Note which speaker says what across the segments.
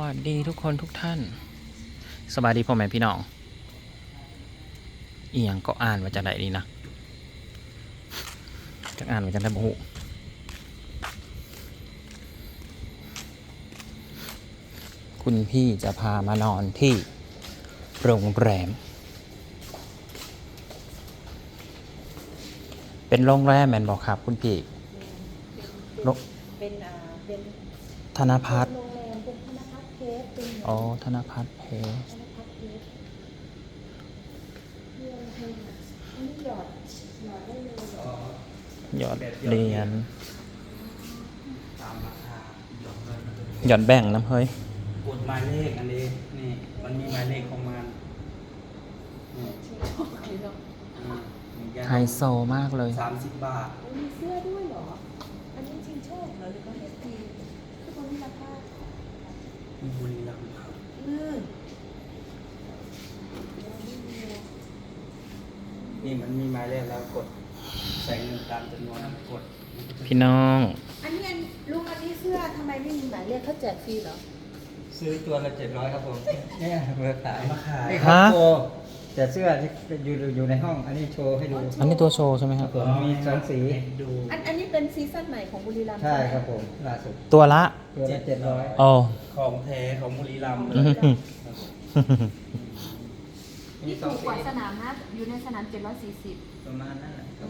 Speaker 1: วัสดีทุกคนทุกท่าน สบายดีพ่อแม่พี่น้องอีหยังก็อ่านมาจากไหนดีนะจะอ่านมาจากไหนบ่ฮู้คุณพี่จะพามานอนที่โรงแรม เป็นโรงแรมแมนบอกครับ คุณพี่โร
Speaker 2: เป็นอ่าเป็น
Speaker 1: ธนพัฒ อ๋อ ธนพัฒน์เพชร
Speaker 2: ธนาคารเพชรเรียนเพลงอะอันนี้หยอดหยอดได้เลยเหรอย
Speaker 1: อดเหรียญ
Speaker 3: ตามราคาหยอดเงิน
Speaker 1: หยอดแบ่งน้ำเฮ้ย
Speaker 3: กดหมายเลขอันนี้นี่ มันมีหมายเลขของมันนี่อืมอย่างเงี้ย
Speaker 1: ไฮโซมากเลย
Speaker 3: สามสิบบาท
Speaker 2: โอ้ยมีเสื้อด้วยเหรอ อันนี้จริงชอบเหรอหรือว่าเอฟพีทุกคนมีราคา
Speaker 3: มีบุรีรัมย์ครับ
Speaker 2: อืม
Speaker 3: นี่มันมีหมายเลขแล้วกด ใส่เงินตามจำนวนกด
Speaker 1: พี่น้อง
Speaker 2: อันนี้อันลุงอันนี้เสื้อทำไมไม่มีหมายเลขเขาแจกฟรีเหรอ
Speaker 4: ซื้อตัวละเจ็ดร้อยครับผมเนี่ยเบอร์ขาย
Speaker 3: มาขาย
Speaker 4: นี่ครับโชว์แต่เสื้อที่อยู่อยู่ในห้อง อันนี้โชว์ให้ดู
Speaker 1: อันนี้ตัวโชว์ใช่ไหมครับ
Speaker 4: ผมมีสองสี
Speaker 3: ดู
Speaker 2: อันอันนี้เป็นซีซั่นใหม่ของบุรีรัมย์
Speaker 4: ใช่
Speaker 2: ไหม
Speaker 4: ครับผมล่าสุด
Speaker 1: ตัวละ
Speaker 4: ตัวละเจ็ดร้อย
Speaker 1: โอ้
Speaker 3: ของแท้ของบุรีรัมย์เล
Speaker 1: อื้อยหือ
Speaker 2: นี่ถูกกว่าสนามนะ อยู่ในสนาม 740
Speaker 4: ประมาณนั้นแหละครับ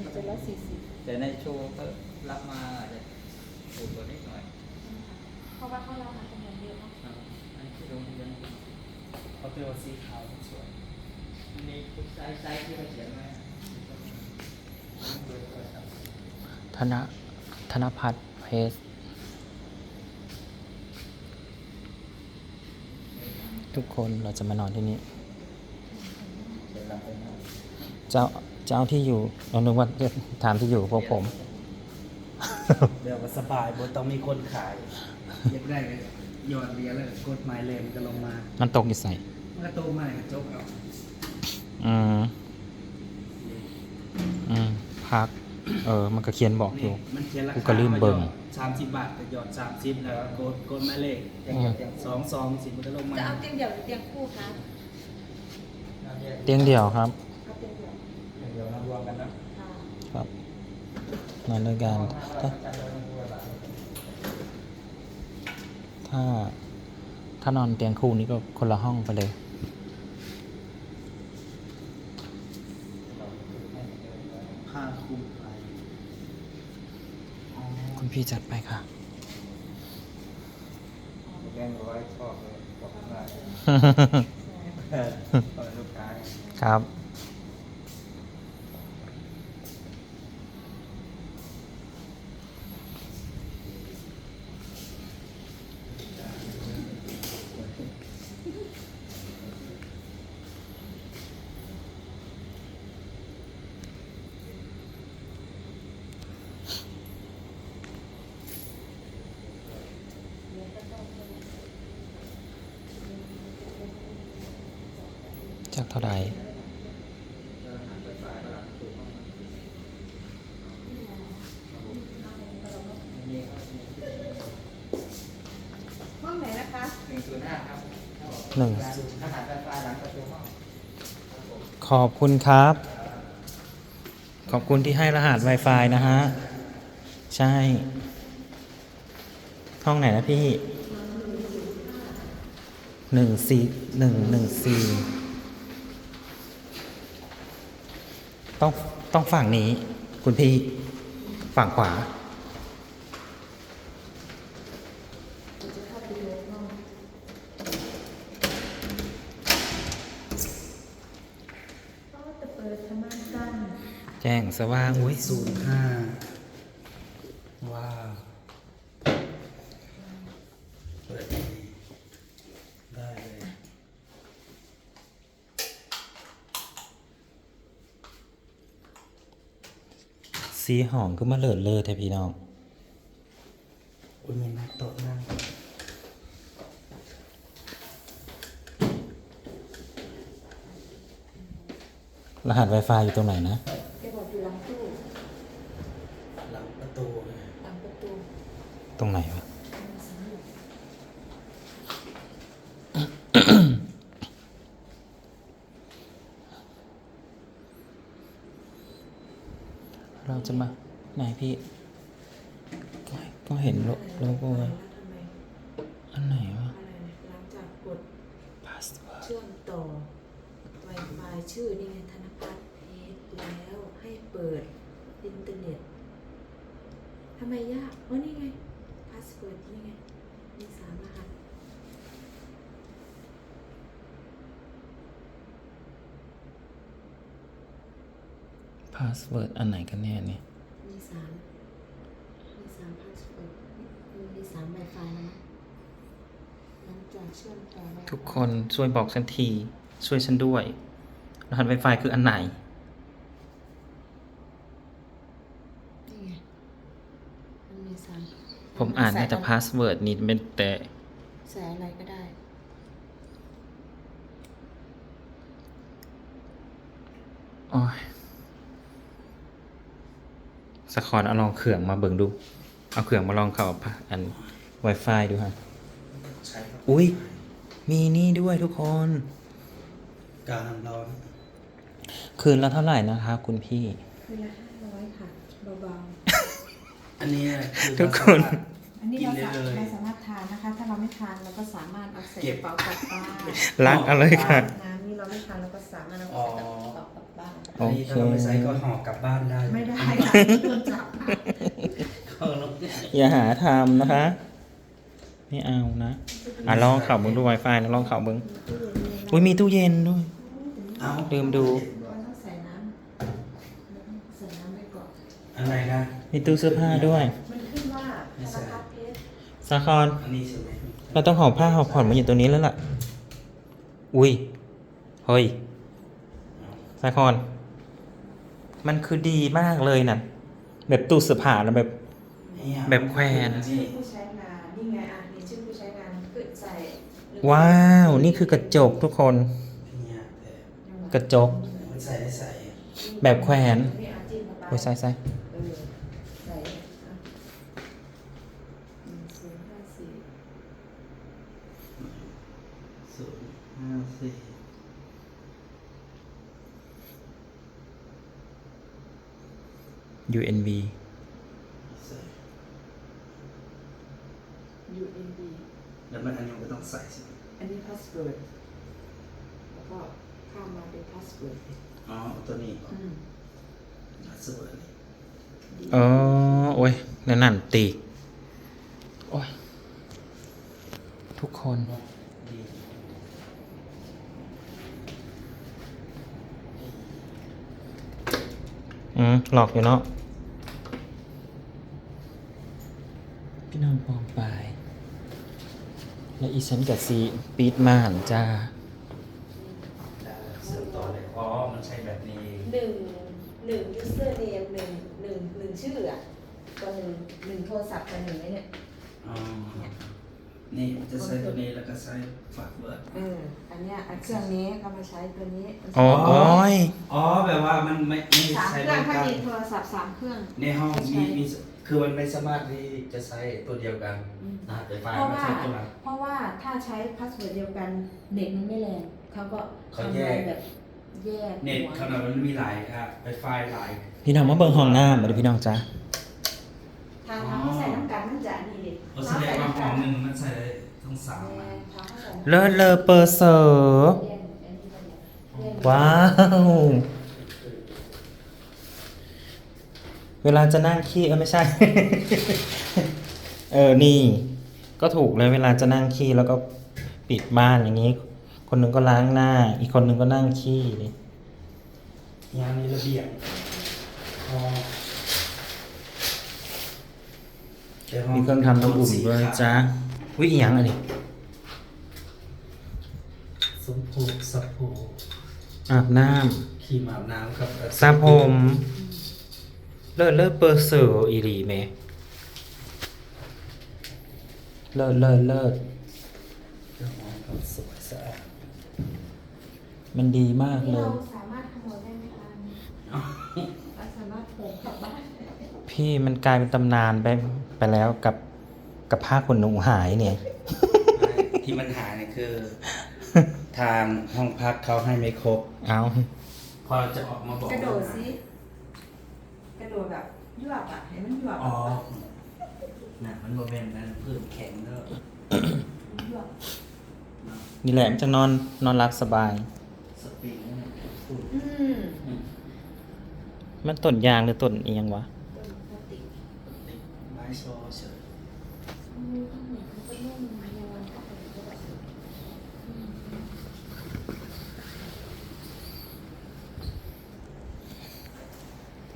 Speaker 2: 740
Speaker 4: แต่ในโชว์เขารับมาอาจจะถูกกว่านิดหน่อย
Speaker 2: เพราะว่าเขารับมาจำนวนเยอะเนาะ
Speaker 4: ครับอันนี้ที่โรงเรียน
Speaker 3: เขาเป็นสีขาวสวย
Speaker 4: มีไซส์ไซส์ที่เขาเขียนไว้
Speaker 1: ธนธนพัฒน์เพช ทุกคนเราจะมานอนที่นี่
Speaker 4: เดี๋ยวเราไปนะ
Speaker 1: เจ้าเจ้าที่อยู่เรานึกว่าจะถามที่อยู่พวกผม
Speaker 3: เดี๋ยวก็สบายบนต้องมีคนขายเย็บได้เลยหยอดเหรียญแล้วกดหมายเลขมันจะลงมา
Speaker 1: มันตกอยู่ใส่
Speaker 3: มันก็โตมาเลยจบเอา
Speaker 1: อืมอืมพัก เออ มันก็เขียนบอกอยู่
Speaker 3: มันเขียนรา
Speaker 1: กู
Speaker 3: คา
Speaker 1: ก็ลืมเบิ่ง
Speaker 3: สามสิบบาทก็หยอดสามสิบแล้วก็กดกดหมายเลข
Speaker 1: อืม
Speaker 3: สองสองสิบมันก็ลงมา
Speaker 2: จะเอาเตียงเดี่ยวหรือเตียงคู่คะ
Speaker 1: เตียงเดี่ยวครับ
Speaker 2: เอาเตียงเดี่ยว
Speaker 4: เดี๋ยวเรารวมกันนะ
Speaker 2: ค่ะ
Speaker 1: ครับนอนด้วยกันถ้าถ้า ถ้านอนเตียงคู่นี้ก็คนละห้องไปเลย
Speaker 3: ผ้าคลุมไปอ๋อ
Speaker 1: คุณพี่จัดไปค่ะ
Speaker 4: แบงค์ร้อยชอบเลยขอบคุณมากเออเปิดลูกค้า
Speaker 1: ครับ จากเท่าไหร่
Speaker 2: ห้องไหนนะคะ
Speaker 4: หนึ่งศูนย์ห้าครับ
Speaker 1: หนึ่ง
Speaker 4: ทหารไฟฟ้าหลังประตูห้อง
Speaker 1: ขอบคุณครับ ขอบคุณที่ให้รหัส Wi-Fi นะฮะ ใช่ ห้องไหนนะพี่หนึ่งสี่หนึ่งหนึ่งสี่ ต้องต้องฝั่งนี้ คุณพี่ ฝั่งขวา
Speaker 2: ก็จะเปิดทำม่านกั้น
Speaker 1: แจ้งสว่างอุ้ย
Speaker 3: ศูนย์ห้าว้าวเปิดดีได้เลย
Speaker 1: สีหอมก็มาเลิศเลอแท้พี่น้อง
Speaker 3: อุ้ยมีนักโต๊ะนั่ง
Speaker 1: รหัส Wi-Fi อยู่ตรงไหนนะ
Speaker 2: แกบอกอยู่หลังตู้
Speaker 3: หลังประตูเลย
Speaker 2: หลังประตู
Speaker 1: ตรงไหนวะ เราจะมา ไหนพี่ ก็ก็เห็น โลโก้
Speaker 2: แล้วทำไม
Speaker 1: อันไหนวะ
Speaker 2: หลังจากกด
Speaker 1: password
Speaker 2: เชื่อมต่อ Wi-Fi ชื่อนี่ไงธนพัฒน์เพชรแล้วให้เปิดอินเทอร์เน็ตทำไมยากอ๋อนี่ไงพาสเวิร์ดนี่ไงมีสามรหัส
Speaker 1: password อันไหนกันแน่เนี่ย
Speaker 2: มีสามพาสเวิร์ด มีสาม Wi-Fi นะหลังจากเชื่อมต่อ Wi-Fi
Speaker 1: ทุกคนช่วยบอกฉันที ช่วยฉันด้วย รหัส Wi-Fi คืออันไหน
Speaker 2: นี่ไงมันมีสาม
Speaker 1: ผมอ่านได้แต่
Speaker 2: ใส่
Speaker 1: password นี่เป็นแต่
Speaker 2: ใส่อะไรก็ได้
Speaker 1: โอ้ยสะคอนเอาลองเครื่องมาเบิ่งดู เอาเครื่องมาลองเข้าอัน Wi-Fi ดูฮะ
Speaker 3: ใช่ครับ
Speaker 1: อุ้ยมีนี่ด้วยทุกคน
Speaker 3: การร้อน
Speaker 1: คืนละเท่าไหร่นะคะ คุณพี่
Speaker 2: คืนละห้าร้อยค่ะเบา
Speaker 3: อันนี้คือ
Speaker 1: ทุกคน
Speaker 2: ๆ อันนี้
Speaker 3: กิน
Speaker 2: เรา
Speaker 3: ได้
Speaker 2: สา
Speaker 3: เลย
Speaker 2: เราสามารถทานนะคะ ถ้าเราไม่ทานเราก็สามารถเอาใส่
Speaker 3: เก็
Speaker 2: ก
Speaker 3: บ
Speaker 2: ระเป๋ากลับบ้าน
Speaker 1: รักเอะไรค่ะ
Speaker 2: น้ำนี่เราไม่ทานเราก็สามารถเอา
Speaker 3: อ๋อ
Speaker 2: ใส่กระเป๋ากลับบ้าน
Speaker 1: โอ
Speaker 3: อันนี้
Speaker 1: เค
Speaker 3: ถ้าเราไปใส่ก็ห่อกลับบ้านได้
Speaker 2: ไม่ได้ค่ะโดนจับค่ะ
Speaker 3: ก็ลง
Speaker 1: อย่าหาทำนะคะ ไม่เอานะ อะลองเข่ามึงดู Wi-Fi นะลองเข่ามึงอุ้ยมีตู้เย็นด้วย
Speaker 3: เอา
Speaker 1: ลืมดู
Speaker 2: เราต้องใส่น้ำเราต้องใส่น้ำไว้ก่อน
Speaker 3: อะไรนะ
Speaker 1: มีตู้เสื้อผ้าด้วย
Speaker 2: มันขึ้นว่าธนพัฒน์เพชร
Speaker 1: สาคอน
Speaker 3: อันนี้ใช่ไหม
Speaker 1: เราต้องห่อผ้าห่อผ่อนมาอยู่ตรงนี้แล้วล่ะ อุ้ย เฮ้ยสาคอนมันคือดีมากเลยน่ะ แบบตู้เสื้อผ้าแล้วแบบ
Speaker 3: เนี่ย
Speaker 1: แบบแขวน ว้าว นี่คือกระจกทุกคน กระจก
Speaker 3: มันใส่ได้ใส่
Speaker 1: แบบแขวนโอ้ยใส่ใส่
Speaker 2: ศูนย์ห้าสี่
Speaker 1: UNV
Speaker 3: ใส่
Speaker 2: UNB
Speaker 3: แล้วมันอันนี้ก็ต้องใส่ใช่ไหม
Speaker 2: อันนี้พาสเวิร์ดแล้วก็ข้ามมาเป็นพาสเวิร์ด
Speaker 3: อ๋อเอาตัวนี้ก่อน
Speaker 2: อืม
Speaker 3: พาสเวิร์ดนี่
Speaker 1: อ๋อโอ้ยนั่นนั่นตีโอ้ยทุกคน
Speaker 3: ดี
Speaker 1: อืมหลอกอยู่เนาะพี่น้องปองไป และอีฉันกับซีปีดม่านจ้า
Speaker 3: ได้เสริมต่อเลยอ๋อ มันใช่แบบนี้
Speaker 2: หนึ่งหนึ่ง user name หนึ่งหนึ่งหนึ่งชื่ออะตัวหนึ่งหนึ่งโทรศัพท์ตัวหนึ่งไว้เนี่ย
Speaker 3: อ๋อ นี่จะใช้ตัวนี้แล้วก็ใช้ฝากเวิร์ด
Speaker 2: เอออันเนี้ยอันเครื่องนี้ก็มาใช้ตัวนี้
Speaker 1: อ๋อโอ้ย
Speaker 3: อ๋อ แบบว่ามันไม่ไม่
Speaker 2: สาม
Speaker 3: ใช้
Speaker 2: เครื่องถ้า
Speaker 3: กัน
Speaker 2: มีโทรศัพท์สามเครื่อง
Speaker 3: ในห้อง
Speaker 2: ใช้
Speaker 3: มีมี คือมันไม่สามารถที่จะใช้ตัวเดียวกัน
Speaker 2: อืม
Speaker 3: นะแต่ไฟ
Speaker 2: เพราะ
Speaker 3: มัน
Speaker 2: ว่า
Speaker 3: ใช้ตัวละ
Speaker 2: เพราะว่าถ้าใช้พาสเวิร์ดเดียวกันเน็ตมันไม่แรงเขาก็
Speaker 3: เขา
Speaker 2: ทำ
Speaker 3: แย
Speaker 2: งาน
Speaker 3: ก
Speaker 2: แบบแยก
Speaker 3: เน็ต
Speaker 2: หัว
Speaker 3: ขนาดมันมีหลายอะไฟไฟหลาย
Speaker 1: พี่น้องมาเบิ่งห้องน้ำมาดูพี่น้องจ้า
Speaker 2: ทางทางเขาใส่น้ำกันมันจะนี่ดิ
Speaker 3: เราแสดงว่าห้องหนึ่งมันใช้ได้ทั้งสาม
Speaker 2: แร
Speaker 3: อะ
Speaker 2: งทางเขาใส่น้ำ
Speaker 1: เลอะเลอะเปอร์เซอร์
Speaker 2: เรียนอันนี้มันเนี่ยเรียน
Speaker 1: ว้าว เวลาจะนั่งขี้เออไม่ใช่ เออนี่ก็ถูกเลยเวลาจะนั่งขี้แล้วก็ปิดบ้านอย่างนี้ คนหนึ่งก็ล้างหน้า อีกคนหนึ่งก็นั่งขี้นี่
Speaker 3: ยางนี้ระเบียงห้องแต่ห้
Speaker 1: มีเครื่องทำน้ำอุ่นด้วยจ้าวิอีหยังอันนี้
Speaker 3: สมผูกสับผู
Speaker 1: อาบน้
Speaker 3: ครีมอาบน้ำครับำ
Speaker 1: สระผม เลิศเลิศเปอร์เซอร์อีหลีเมเลิศเลิศเลิศ
Speaker 3: เครื่องห้องครับสวยสะอาด
Speaker 1: มันดีมาก
Speaker 2: นี่
Speaker 1: เล
Speaker 2: เรา
Speaker 1: ย
Speaker 2: สามารถขโมยได้ไหมคะเราสามารถโผล่กลับบ้าน
Speaker 1: พี่มันกลายเป็นตำนานไปไปแล้วกับกับผ้าขนหนูหายเนี่ย
Speaker 3: ที่มันหายเนี่ยคือ ทางห้องพักเขาให้ไม่ครบ
Speaker 1: เอา
Speaker 3: พอจะออกมาบอก
Speaker 2: กระโดดสิก ระโดดแบบยวบอะเห็นมันยวบ
Speaker 3: อ๋อ น่ะมันโมเมนต์นั้นพื้นแข็งเนอะ
Speaker 2: ยวบ
Speaker 1: นี่แหละมันจะนอนนอนรับสบาย
Speaker 3: สปริงนั่นน่ะพูด
Speaker 2: อืม
Speaker 3: อืม
Speaker 1: มันต้นยางหรือต้นเอียงวะ
Speaker 2: ต้นพลาสติก
Speaker 3: ไม้โซเฉย
Speaker 2: อืมต้องเหมือนมันก็นุ่มนวลเข้าไปด้วยอืม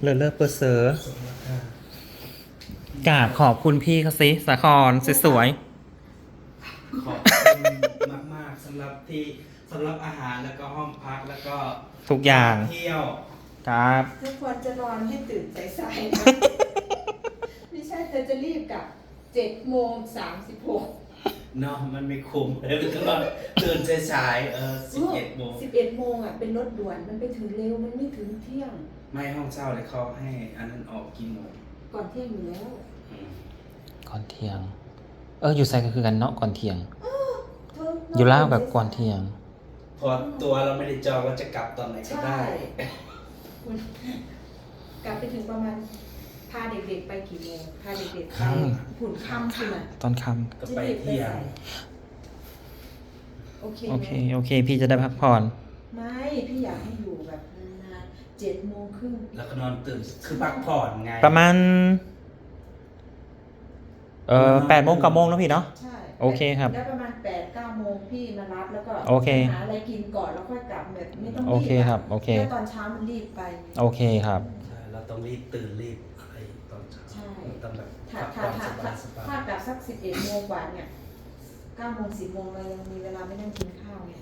Speaker 1: เลอะเลอะเปอร์เซอร์
Speaker 3: สมราคาก
Speaker 1: ราบขอบคุณพี่เขาสิสาครสวย
Speaker 3: ขอบคุณมากๆสำหรับที่สำหรับอาหารแล้วก็ห้องพักแล้วก็
Speaker 1: ๆทุกอย่าง
Speaker 3: เที่ยว
Speaker 1: ครับ
Speaker 2: ทุกคนจะนอนให้ตื่นสายๆนะ ไม่ใช่เธอจะรีบกลับเจ็ดโมงสามสิบหก
Speaker 3: เนาะมันไม่คุ้มเลยมันก็นอนตื่นสายๆเออสิบเอ็ดโมง
Speaker 2: สิบเอ็ดโมงอะเป็นรถด่วนมันไปถึงเร็วมันไม่ถึงเที่ยง
Speaker 3: ไม่ห้องเช่าเลยเขาให้ อันนั้นออกกี่โมง
Speaker 2: ก่อนเที่ยงอยู่แล้ว
Speaker 3: อืม
Speaker 1: ก่อนเที่ยง เอออยู่ไซก็คือกันเนาะก่อนเที่ยง
Speaker 2: เธอ
Speaker 1: อยู่ล่าวกับก่อนเที่ยง
Speaker 3: เพอตัวเราไม่ได้จองว่าจะกลับตอนไหนก็
Speaker 2: ใช่
Speaker 3: ได้
Speaker 2: คุณกลับไปถึงประมาณ พาเด็กๆไปกี่โมงพาเด็กๆไป
Speaker 1: ค่
Speaker 2: หุ่นค่ำคุณอะ
Speaker 1: ตอนค่
Speaker 3: ก็ไปเที่ยง
Speaker 2: โอเคำไหม
Speaker 1: โอเค โอเค พี่จะได้พักผ่อน
Speaker 2: ไม่พี่อยากให้อยู่แบบนานๆเจ็ดโมงครึ่ง
Speaker 3: แล้วก็นอนตื่นคือพักผ่อนไง
Speaker 1: ประมาณ เออแปดโมงกับโมงแล้วพี่เนาะ
Speaker 2: ใช่
Speaker 1: โอเคครับ
Speaker 2: แล้วประมาณแปดเก้าโมงพี่มารับแล้วก็
Speaker 1: โอเค
Speaker 2: หาอะไรกินก่อนแล้วค่อยกลับแบบไม่ต้องรีบ
Speaker 1: โอเคครับ โอเค
Speaker 2: ถ้าตอนเช้ามันรีบไป
Speaker 1: โอเคครับ
Speaker 3: ใช่เราต้องรีบตื่นรีบ ต้องแบบ
Speaker 2: ถ้า
Speaker 3: พัก
Speaker 2: ถ้า
Speaker 3: ผ่อน
Speaker 2: ถ้า
Speaker 3: สบา
Speaker 2: ถ้าย
Speaker 3: สบาย
Speaker 2: ถ้ากลับสักสิบเอ็ดโมงกว่าเนี่ยเก้าโมงสิบโมงเรายังมีเวลาไม่นั่งกินข้าวไง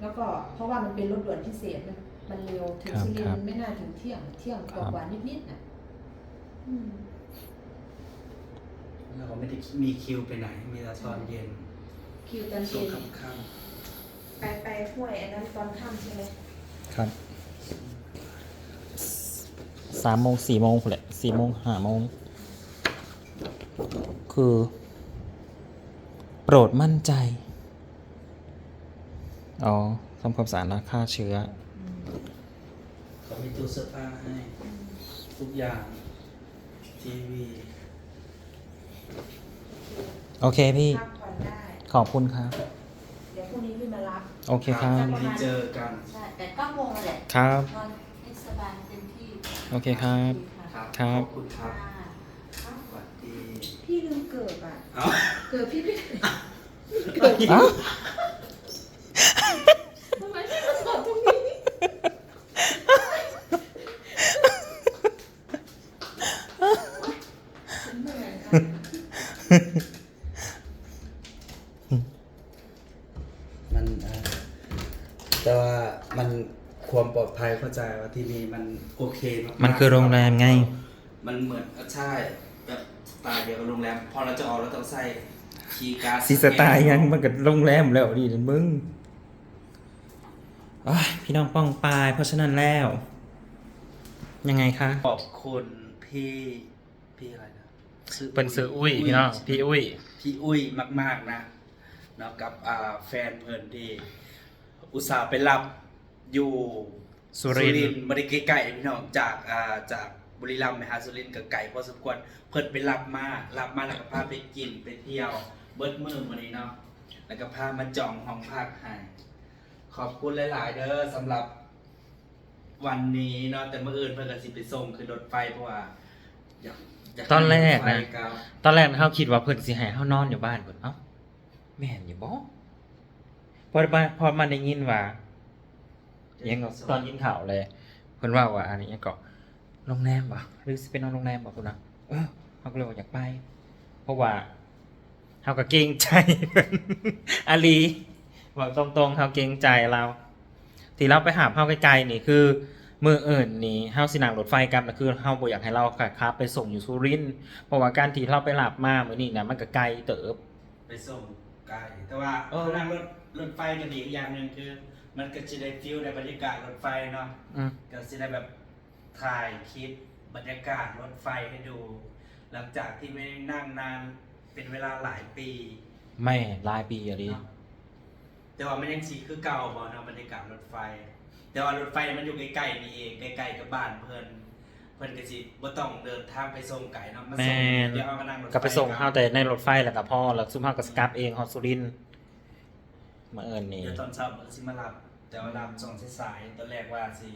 Speaker 2: แล้วก็เพราะว่ามันเป็นรถด่วนพิเศษมันมันเร็วถึง
Speaker 1: ครับ
Speaker 2: สุรินท
Speaker 1: ครับ
Speaker 2: ร์มันไม่น่าถึงเที่ยงเที่ยงก
Speaker 1: ครับ
Speaker 2: ว่าๆนิดๆน่ะอืม
Speaker 3: เราก็ไม่ได้มีคิวไปไหน มีแต่ตอนเย็น
Speaker 2: คิวตอน
Speaker 3: ช่ว
Speaker 2: เย็
Speaker 3: ง
Speaker 2: น
Speaker 3: ค่ำ
Speaker 2: ไปไปห้วยอันนั้นตอนค่ำใช่ไหม
Speaker 1: ครับ สามโมงสี่โมงแหละสี่โมงห้าโมง คือ โปรดมั่นใจ อ๋อทำความสะอาดและฆ่าเชื้อ
Speaker 3: ๆเขามีตู้เสื้อผ้าให้ ทุกอย่าง ทีวี
Speaker 1: โอเคพี่
Speaker 2: พักผ่อนได้
Speaker 1: ขอบคุณครับ
Speaker 2: เดี๋ยวพรุ่งนี้พี่มารับ
Speaker 1: โอเคครับ
Speaker 3: ที่เจอกัน
Speaker 2: ใช่แต่เก้าโมงนั่นแหละ
Speaker 1: ครับ
Speaker 2: นอนให้สบายเต็มที่
Speaker 1: โอเคครับ
Speaker 3: ครับ
Speaker 1: ครับ
Speaker 3: ขอบคุณครับ
Speaker 2: ค่ะ
Speaker 3: สวัสดี
Speaker 2: พี่ลืมเกิดอะ
Speaker 3: เอ้า
Speaker 2: เกิดพี่พี่
Speaker 1: เอ้า
Speaker 2: ทำไมพี่มาสอนตรงนี้ฉันเหนื่อยอะ
Speaker 3: มันเอ่อแต่ว่ามัน ความปลอดภัยเข้าใจว่าที่นี่มันโอเคมากๆ
Speaker 1: มันคือโรงแรมไง
Speaker 3: มันเหมือนใช่แบบสไตล์เดียวกับโรงแรม พอเราจะออกเราต้องใส่คีย์การ์ด
Speaker 1: สีสไตล์ยังมันกับโรงแรมแล้วดิมึงอ้ายพี่น้องป้องปาย เพราะฉะนั้นแล้ว ยังไงคะ
Speaker 3: ขอบคุณพี่พี่อะไรนะชื่
Speaker 1: เป็นซื้ออุ้ยพี่น้องพี่อุ้ย
Speaker 3: พี่อุ้ยมาก ๆนะเนาะกับอ่าแฟนเพิ่นที่อุตส่าห์ไปรับ อยู่
Speaker 1: สุรินทร์
Speaker 3: ทร์ไม่ได้ไกลๆพี่น้องจากอ่าจากบุรีรัมย์ไปหาสุรินทร์ก็ไกลพอสมควรเพิ่นไปรับมารับมาแล้วก็พาไปกินไปเที่ยวเบิดมือมื้อนี้เนาะแล้วก็พามาจองห้องพักให้ขอบคุณหลาย ๆ เด้อสำหรับวันนี้เนาะแต่เมื่ออื่นเพิ่นก็สิไปส่งคือรถไฟเพราะว่าอยากอยา
Speaker 1: ตอนแรกนะ
Speaker 3: ไฟกับ
Speaker 1: ตอนแรกเขาคิดว่าเพิ่นสิให้เขานอนอยู่บ้านเพิ่นเอ้าแม่นอยู่บ่พอมาพอมาได้ยินว่า ยังก็ตอนยินข่าวเลยเพิ่นว่าว่าอันนี้ยังก็โรงแรมบ่หรือสิเป็นนอนโรงแรมบ่คุณนะเออเขาก็เลยว่าอยากไป เพราะว่าเขาก็เกรงใจเพิ่นอาลีบอกตรงๆเขาเกรงใจเรา ที่เราไปหาเฮาไกลๆนี่คือมืออื่นนี่เฮาสินั่งรถไฟกลับนะคือเฮาบ่อยากให้เราขับไปส่งอยู่สุรินทร์เพราะว่าการที่เราไปหลับมามื้อนี้นะมันก็ไกลเติบ
Speaker 3: ไปส่งไกลแต่ว่าเออนั่งรถรถไฟก็ดีอีกอย่างหนึ่งคือ มันก็จะได้ฟิลในบรรยากาศรถไฟเนาะ
Speaker 1: อืม
Speaker 3: ก็จะได้แบบถ่ายคลิปบรรยากาศรถไฟให้ดู หลังจากที่ไม่ได้นั่งนานเป็นเวลาหลายปี
Speaker 1: ไม่หลายปีอะดิ
Speaker 3: เนาะแต่ว่ามันยังสีคือเก่าบ่เนาะบรรยากาศรถไฟ แต่ว่ารถไฟมันอยู่ใกล้ๆนี่เองใกล้ๆกับบ้านเพิ่นเพิ่นก็สิบ่ต้องเดินทางไปส่งไก่เนาะมาส่ง
Speaker 1: แม่น
Speaker 3: เดี๋ยวเอามานั่งรถฟ
Speaker 1: ก็ไปส่งเฮาแต่ในรถไฟแล้วก็พ่อแล้วซุมเฮาก็สกลับเองฮอดสุรินทร์มาเอิ้นนี่
Speaker 3: เดี๋ยวตอนเช้ามันก็สิมารับ แต่ว่ารับส่งสายๆตอนแรกว่าสิ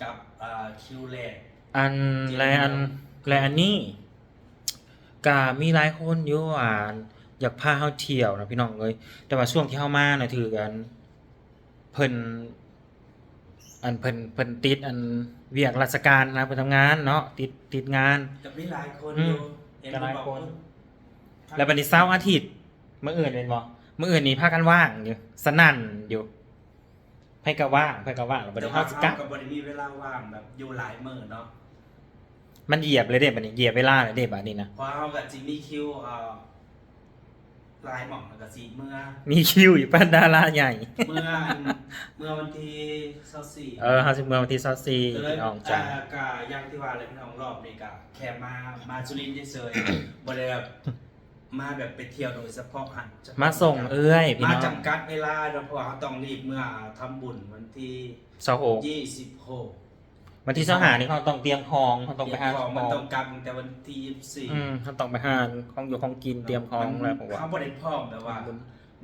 Speaker 3: กลับอ่าคิวแรก
Speaker 1: อันและอันและอันนี้ก็มีหลายคนอยู่ว่าอยากพาเฮาเที่ยวนะพี่น้องเอ้ยแต่ว่าช่วงที่เฮามาน่ะถือกันเพิ่นอันเพิ่นเพิ่นติดอันเวียกราชการนะไปทำงานเนาะติดติดงาน
Speaker 3: ก็มีหลายคน
Speaker 1: อื
Speaker 3: อ
Speaker 1: ม
Speaker 3: ยู่เห็น
Speaker 1: ก็หลาย
Speaker 3: บอก
Speaker 1: คน
Speaker 3: ว่า
Speaker 1: แล้วบัดนี้เสาร์อาทิตย์มื้ออื่นเป็นบ่มื้ออื่นนี่พากันว่างอยู่สนั่นอยู่ ไผก็ว่างไผก็ว่างแล้วบัด
Speaker 3: แต่
Speaker 1: นี้
Speaker 3: ว่า
Speaker 1: เฮาสิก
Speaker 3: เฮา
Speaker 1: ลับ
Speaker 3: ก็บ่ได้มีเวลาว่างแบบอยู่หลายมื้อเนาะ
Speaker 1: มันเหยียบเลยเด้บัดนี้เหยียบเวลาเลยเด้บัดนี้นะ
Speaker 3: เพราะเฮาก็สิมีคิวเอ่อหลายหม่องแล้วก็สิเมื่อ
Speaker 1: มีคิวอยู่ป้านดาราใหญ่
Speaker 3: เมื่ออันเมื่อวันที่24
Speaker 1: เออเฮาสิเมืองวันที่24
Speaker 3: ก็เลย
Speaker 1: พี่น้องจ้า
Speaker 3: อ่ก็อย่างที่ว่าเลยพี่น้องรอบนี้ก็แค่มามาสุรินทร์เฉยๆบ่ได้แบบ มาแบบไปเที่ยวโดยเฉพาะหันเฉพะ
Speaker 1: มาส่งเอ้ยพี่
Speaker 3: มา
Speaker 1: น้อง
Speaker 3: จำกัดเวลาเนาะเพราะว่าเขาต้องรีบเมื่อทำบุญวันที่
Speaker 1: 26
Speaker 3: 26
Speaker 1: วันที่25นี่เขาต้องเตรียมของเขาต้องไปหา
Speaker 3: ข
Speaker 1: ข
Speaker 3: อ
Speaker 1: องง
Speaker 3: มันต้องกลับตั้งแต่วันที่
Speaker 1: อืมเขาต้องไปหาของอยู่ของกิน
Speaker 3: 24
Speaker 1: เตรียมของแล้วผมว่า
Speaker 3: เขาบ่ได้พร้อมแบบว่า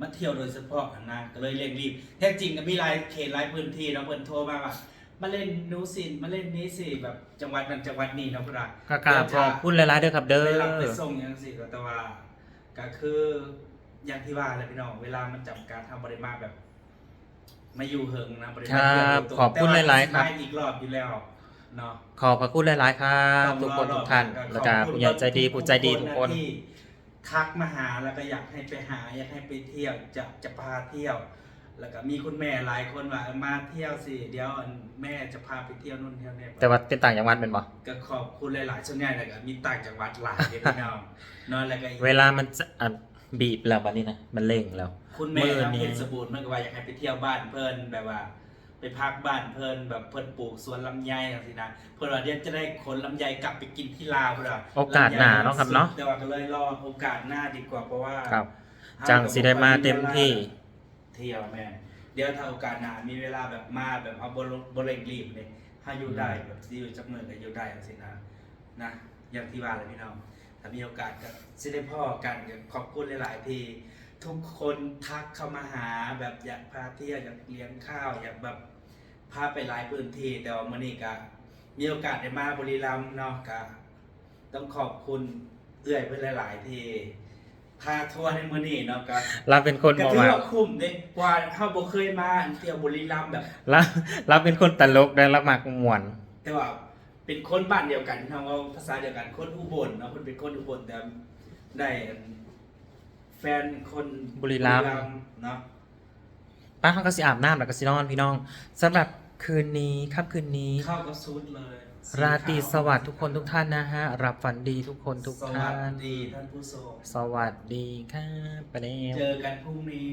Speaker 3: มาเที่ยวโดยเฉพาะหั้นนะก็เลยเร่งรีบ แท้จริงก็มีหลายเขตหลายพื้นที่เนาะเพิ่นโทรมาว่ามาเล่นนูสินมาเล่นนี้สิแบบจังหวัดนั้นจังหวัดนี้เนาะพุ่นน่ะ
Speaker 1: ก็กราบขอบคุณหลายๆเด้อครับเด้อ
Speaker 3: ไปรับไปส่งยังสิแต่ว่า ก็คืออย่างที่ว่าแหละพี่น้องเวลามันจำกัดทำบริมาแบบมาอยู่เฮิงนะบริ
Speaker 1: ครั
Speaker 3: มา
Speaker 1: บ
Speaker 3: เที่ยวโดยตรง
Speaker 1: ขอบคุณหลายๆครับ
Speaker 3: แต่ว่สิมอีกรอบอยู่แล้วเนาะ
Speaker 1: ขอบพระคุณหลาย ๆ ครับ
Speaker 3: ต้อง
Speaker 1: ทุกคน
Speaker 3: รอ
Speaker 1: ทุกท่าน
Speaker 3: รอบ
Speaker 1: แล้วก็
Speaker 3: ขอบคุณ
Speaker 1: ผู้ใหญ่ใจดีผู้ใจดีทุกคน
Speaker 3: ที่ทักมาหาแล้วก็อยากให้ไปหาอยากให้ไปเที่ยวจะจะพาเที่ยว แล้วก็มีคุณแม่หลายคนว่าเออมาเที่ยวสิเดี๋ยวแม่จะพาไปเที่ยวนู่นเที่ยวนี่
Speaker 1: แต่ว่าเป็นต่างจังหวัดเป็นบ่
Speaker 3: ก็ขอบคุณหลายๆส่วนใหญ่แล้วก็มีต่างจังหวัดหลายเด้อพี่น้องเนอนแล้วก็อีก
Speaker 1: เวลามันจะอะบีบแล้วบัดนี้นะมันเร่งแล้ว
Speaker 3: คุณแม่
Speaker 1: มื้อ
Speaker 3: ทำ
Speaker 1: นี้
Speaker 3: เพชรสบูรณ์มันก็ว่าอยากให้ไปเที่ยวบ้านเพิ่นแบบว่า ไปพักบ้านเพิ่นแบบเพิ่นปลูกสวนลำไยจังซี่นะเพิ่นว่าเดี๋ยวจะได้ขนลำไยกลับไปกินที่ลาวพุ่นน่ะ
Speaker 1: โอกาสหน้าเนาะครับเนาะ
Speaker 3: แต่ว่าก็เลยรอโอกาสหน้าดีกว่าเพราะว่า
Speaker 1: ครับจังสิได้มาเต็มที่
Speaker 3: เที่ยวแม่เดี๋ยวถ้าโอกาสหน้ามีเวลาแบบมาแบบเอาบ่ลงบ่เร่งรีบเลยถ้าอยู่ได้แบบสิอยู่จักมื้อก็อยู่ได้จังซี่นะนะอย่างที่ว่าเลยพี่น้องถ้ามีโอกาสก็สิได้พ่อกันก็ขอบคุณหลาย ๆ ที่ทุกคนทักเข้ามาหาแบบอยากพาเที่ยวอยากเลี้ยงข้าวอยากแบบพาไปหลายพื้นที่แต่ว่ามื้อนี้ก็มีโอกาสได้มาบุรีรัมย์เนาะก็ต้องขอบคุณเอื้อยเพื่อนหลาย ๆ ที่ พาทัวร์ในมื้อนี้เนาะก็
Speaker 1: เราเป็นคน
Speaker 3: ก็
Speaker 1: บอก
Speaker 3: ถือ
Speaker 1: ว่า
Speaker 3: ว่าคุ้มเด้กว่าเฮาบ่เคยมาเที่ยวบุรีรัมย์แบบ
Speaker 1: เราเราเป็นคนตลกได้ละมักม่วน
Speaker 3: แต่ว่าเป็นคนบ้านเดียวกันทำว่าภาษาเดียวกันคนอุบลเนาะคนเป็นคนอุบลแต่ได้แฟนคน
Speaker 1: บุรีรัมย์
Speaker 3: เนาะ
Speaker 1: ป้าเขาก็สิอาบน้ำแล้วก็สินอนพี่น้องสำหรับคืนนี้ค่ำคืนนี้
Speaker 3: เข้ากับซูดเลย
Speaker 1: ราตรีสวัสดิ์ทุกคนทุกท่านนะฮะ รับฝันดีทุกคนทุก
Speaker 3: สวั
Speaker 1: ท่า
Speaker 3: ส
Speaker 1: น
Speaker 3: ดีท่านผู้ชม
Speaker 1: สวัสดีครับไปแล้ว
Speaker 3: เจอกันพรุ่งนี้